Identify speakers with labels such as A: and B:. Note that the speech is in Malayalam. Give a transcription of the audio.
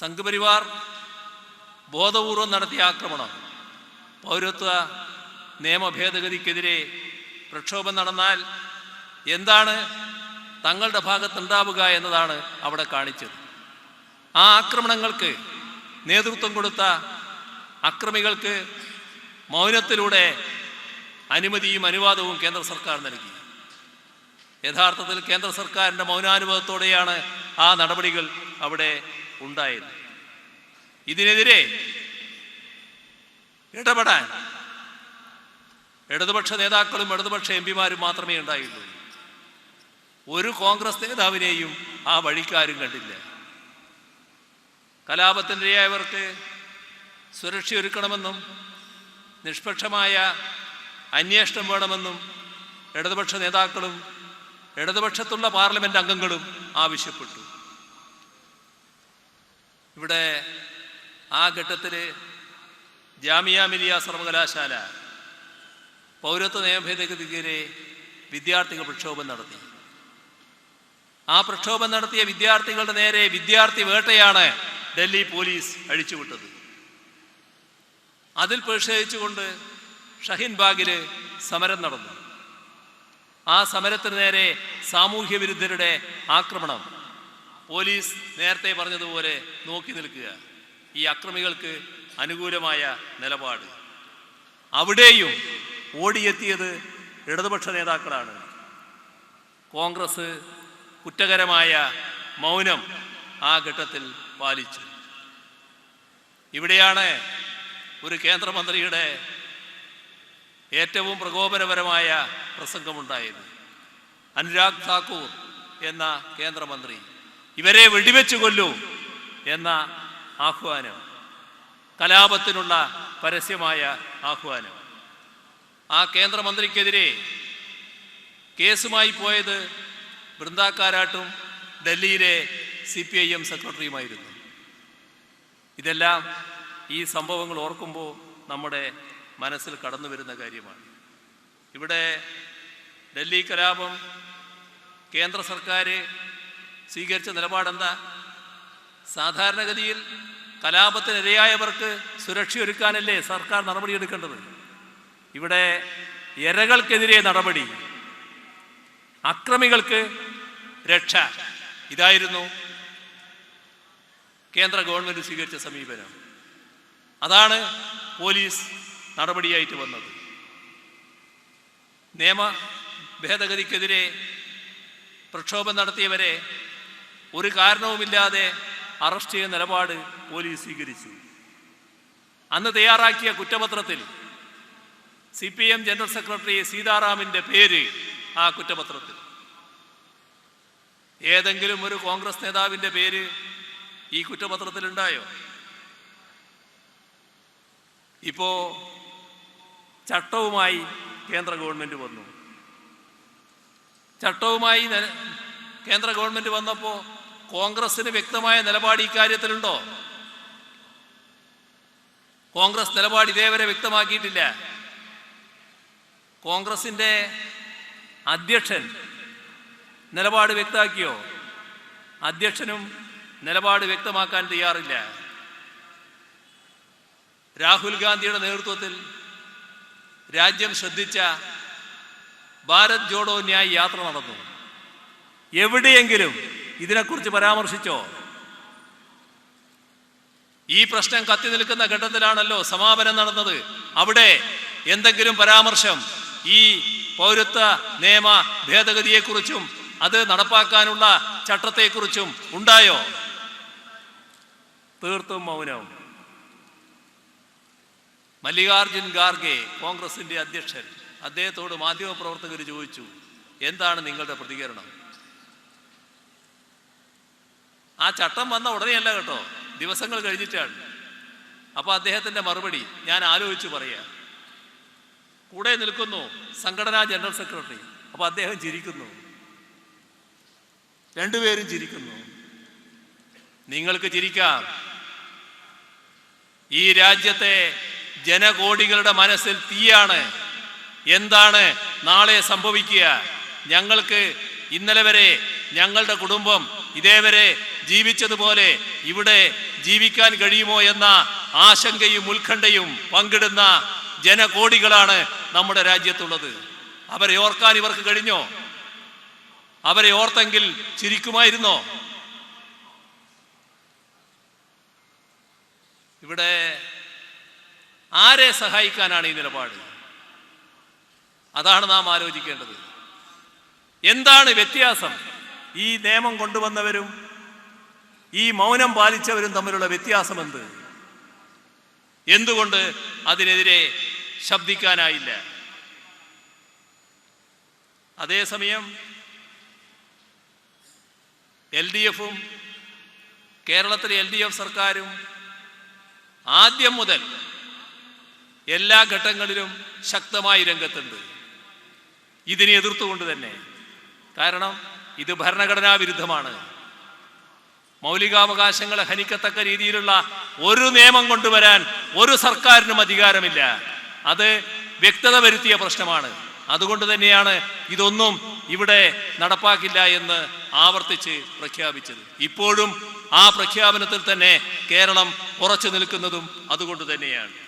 A: സംഘപരിവാർ ബോധപൂർവം നടത്തിയ ആക്രമണം പൗരത്വ നിയമ ഭേദഗതിക്കെതിരെ പ്രക്ഷോഭം നടന്നാൽ എന്താണ് തങ്ങളുടെ ഭാഗത്തുണ്ടാവുക എന്നതാണ് അവിടെ കാണിച്ചത്. ആ ആക്രമണങ്ങൾക്ക് നേതൃത്വം കൊടുത്ത അക്രമികൾക്ക് മൗനത്തിലൂടെ അനുമതിയും അനുവാദവും കേന്ദ്ര സർക്കാർ നൽകി. യഥാർത്ഥത്തിൽ കേന്ദ്ര സർക്കാരിന്റെ മൗനാനുഭവത്തോടെയാണ് ആ നടപടികൾ അവിടെ ഉണ്ടായത്. ഇതിനെതിരെ ഇടപെടാൻ ഇടതുപക്ഷ നേതാക്കളും ഇടതുപക്ഷ എം പിമാരും മാത്രമേ ഉണ്ടായുള്ളൂ. ഒരു കോൺഗ്രസ് നേതാവിനെയും ആ വഴിക്കാരും കണ്ടില്ല. കലാപത്തിനിരയായവർക്ക് സുരക്ഷയൊരുക്കണമെന്നും നിഷ്പക്ഷമായ അന്വേഷണം വേണമെന്നും ഇടതുപക്ഷ നേതാക്കളും ഇടതുപക്ഷത്തുള്ള പാർലമെന്റ് അംഗങ്ങളും ആവശ്യപ്പെട്ടു. ഇവിടെ ആ ഘട്ടത്തിൽ ജാമിയ മിലിയ സർവകലാശാല പൗരത്വ നിയമഭേദഗതിക്കെതിരെ വിദ്യാർത്ഥികൾ പ്രക്ഷോഭം നടത്തി. ആ പ്രക്ഷോഭം നടത്തിയ വിദ്യാർത്ഥികളുടെ നേരെ വിദ്യാർത്ഥി വേട്ടയാണ് ഡൽഹി പോലീസ് അഴിച്ചുവിട്ടത്. അതിൽ പ്രതിഷേധിച്ചുകൊണ്ട് ഷഹീൻ ബാഗിൽ സമരം നടന്നു. ആ സമരത്തിന് നേരെ സാമൂഹ്യ വിരുദ്ധരുടെ ആക്രമണം. പോലീസ് നേരത്തെ പറഞ്ഞതുപോലെ നോക്കി നിൽക്കുക. ഈ അക്രമികൾക്ക് അനുകൂലമായ നിലപാട്. അവിടെയും ഓടിയെത്തിയത് ഇടതുപക്ഷ നേതാക്കളാണ്. കോൺഗ്രസ് കുറ്റകരമായ മൗനം ആ ഘട്ടത്തിൽ പാലിച്ചു. ഇവിടെയാണ് ഒരു കേന്ദ്രമന്ത്രിയുടെ ഏറ്റവും പ്രകോപനപരമായ പ്രസംഗമുണ്ടായത്. അനുരാഗ് താക്കൂർ എന്ന കേന്ദ്രമന്ത്രി. ഇവരെ വെടിവെച്ചു കൊല്ലൂ എന്ന ആഹ്വാനം. കലാപത്തിനുള്ള പരസ്യമായ ആഹ്വാനം. ആ കേന്ദ്രമന്ത്രിക്കെതിരെ കേസുമായി പോയത് ബൃന്ദാക്കാരാട്ടും ഡൽഹിയിലെ സി പി ഐ എം സെക്രട്ടറിയുമായിരുന്നു. ഇതെല്ലാം ഈ സംഭവങ്ങൾ ഓർക്കുമ്പോൾ നമ്മുടെ മനസ്സിൽ കടന്നു വരുന്ന കാര്യമാണ്. ഇവിടെ ഡൽഹി കലാപം കേന്ദ്ര സർക്കാർ സ്വീകരിച്ച നിലപാടെന്താ? സാധാരണഗതിയിൽ കലാപത്തിനിരയായവർക്ക് സുരക്ഷ സുരക്ഷയൊരുക്കാനല്ലേ സർക്കാർ നടപടിയെടുക്കേണ്ടത്? ഇവിടെ ഇരകൾക്കെതിരെ നടപടി അക്രമികൾക്ക് രക്ഷ ഇതായിരുന്നു കേന്ദ്ര ഗവൺമെന്റ് സ്വീകരിച്ച സമീപനം. അതാണ് പോലീസ് നടപടിയായിട്ട് വന്നത്. നിയമ ഭേദഗതിക്കെതിരെ പ്രക്ഷോഭം നടത്തിയവരെ ഒരു കാരണവുമില്ലാതെ അറസ്റ്റ് ചെയ്യുന്ന നിലപാട് പോലീസ് സ്വീകരിച്ചു. അന്ന് തയ്യാറാക്കിയ കുറ്റപത്രത്തിൽ C P M general secretary സീതാറാമിന്റെ പേര് ആ കുറ്റപത്രത്തിൽ. ഏതെങ്കിലും ഒരു കോൺഗ്രസ് നേതാവിന്റെ പേര് ഈ കുറ്റപത്രത്തിൽ ഉണ്ടായോ? ഇപ്പോ ചട്ടവുമായി കേന്ദ്ര ഗവൺമെന്റ് വന്നു. ചട്ടവുമായി കേന്ദ്ര ഗവൺമെന്റ് വന്നപ്പോൾ കോൺഗ്രസിന് വ്യക്തമായ നിലപാട് ഇക്കാര്യത്തിലുണ്ടോ? കോൺഗ്രസ് നിലപാട് ഇതേവരെ വ്യക്തമാക്കിയിട്ടില്ല. കോൺഗ്രസിന്റെ അധ്യക്ഷൻ നിലപാട് വ്യക്തമാക്കിയോ? അധ്യക്ഷനും നിലപാട് വ്യക്തമാക്കാൻ തയ്യാറില്ല. രാഹുൽ ഗാന്ധിയുടെ നേതൃത്വത്തിൽ രാജ്യം ശ്രദ്ധിച്ച ഭാരത് ജോഡോ ന്യായ് യാത്ര നടന്നു. എവിടെയെങ്കിലും ഇതിനെക്കുറിച്ച് പരാമർശിച്ചോ? ഈ പ്രശ്നം കത്തി നിൽക്കുന്ന ഘട്ടത്തിലാണല്ലോ സമാപനം നടന്നത്. അവിടെ എന്തെങ്കിലും പരാമർശം ഈ പൗരത്വ നിയമ ഭേദഗതിയെക്കുറിച്ചും അത് നടപ്പാക്കാനുള്ള ചട്ടത്തെക്കുറിച്ചും ഉണ്ടായോ? തീർത്തും മൗനം. മല്ലികാർജുൻ ഖാർഗെ കോൺഗ്രസിന്റെ അധ്യക്ഷൻ അദ്ദേഹത്തോട് മാധ്യമപ്രവർത്തകർ ചോദിച്ചു എന്താണ് നിങ്ങളുടെ പ്രതികരണം? ആ ചട്ടം വന്ന ഉടനെയല്ല കേട്ടോ. ദിവസങ്ങൾ കഴിഞ്ഞിട്ടാണ്. അപ്പോൾ അദ്ദേഹത്തിന്റെ മറുപടി ഞാൻ ആലോചിച്ചു പറയാ. കൂടെ നിൽക്കുന്നു സംഘടനാ ജനറൽ സെക്രട്ടറി. അപ്പോൾ അദ്ദേഹം ചിരിക്കുന്നു. രണ്ടുപേരും ചിരിക്കുന്നു. നിങ്ങൾക്ക് ചിരിക്കാം. ഈ രാജ്യത്തെ ജനകോടികളുടെ മനസ്സിൽ തീയാണ്. എന്താണ് നാളെ സംഭവിക്കുക? ഞങ്ങൾക്ക് ഇന്നലെ വരെ ഞങ്ങളുടെ കുടുംബം ഇതേവരെ ജീവിച്ചതുപോലെ ഇവിടെ ജീവിക്കാൻ കഴിയുമോ എന്ന ആശങ്കയും ഉത്കണ്ഠയും പങ്കിടുന്ന ജനകോടികളാണ് നമ്മുടെ രാജ്യത്തുള്ളത്. അവരെ ഓർക്കാൻ ഇവർക്ക് കഴിഞ്ഞോ? അവരെ ഓർത്തെങ്കിൽ ചിരിക്കുമായിരുന്നോ? ഇവിടെ ആരെ സഹായിക്കാനാണ് ഈ നിലപാട്? അതാണ് നാം ആലോചിക്കേണ്ടത്. എന്താണ് വ്യത്യാസം? ഈ നിയമം കൊണ്ടുവന്നവരും ഈ മൗനം പാലിച്ചവരും തമ്മിലുള്ള വ്യത്യാസം എന്ത് എന്തുകൊണ്ട് അതിനെതിരെ ശബ്ദിക്കാനായില്ല? അതേസമയം എൽ ഡി എഫും കേരളത്തിലെ എൽ ഡി എഫ് സർക്കാരും ആദ്യം മുതൽ എല്ലാ ഘട്ടങ്ങളിലും ശക്തമായി രംഗത്തുണ്ട്. ഇതിനെ എതിർത്തുകൊണ്ട് തന്നെ. കാരണം ഇത് ഭരണഘടനാ വിരുദ്ധമാണ്. മൗലികാവകാശങ്ങളെ ഹനിക്കത്തക്ക രീതിയിലുള്ള ഒരു നിയമം കൊണ്ടുവരാൻ ഒരു സർക്കാരിനും അധികാരമില്ല. അത് വ്യക്തത വരുത്തിയ പ്രശ്നമാണ്. അതുകൊണ്ട് തന്നെയാണ് ഇതൊന്നും ഇവിടെ നടപ്പാക്കില്ല എന്ന് ആവർത്തിച്ച് പ്രഖ്യാപിച്ചത്. ഇപ്പോഴും ആ പ്രഖ്യാപനത്തിൽ തന്നെ കേരളം ഉറച്ചു നിൽക്കുന്നതും അതുകൊണ്ട് തന്നെയാണ്.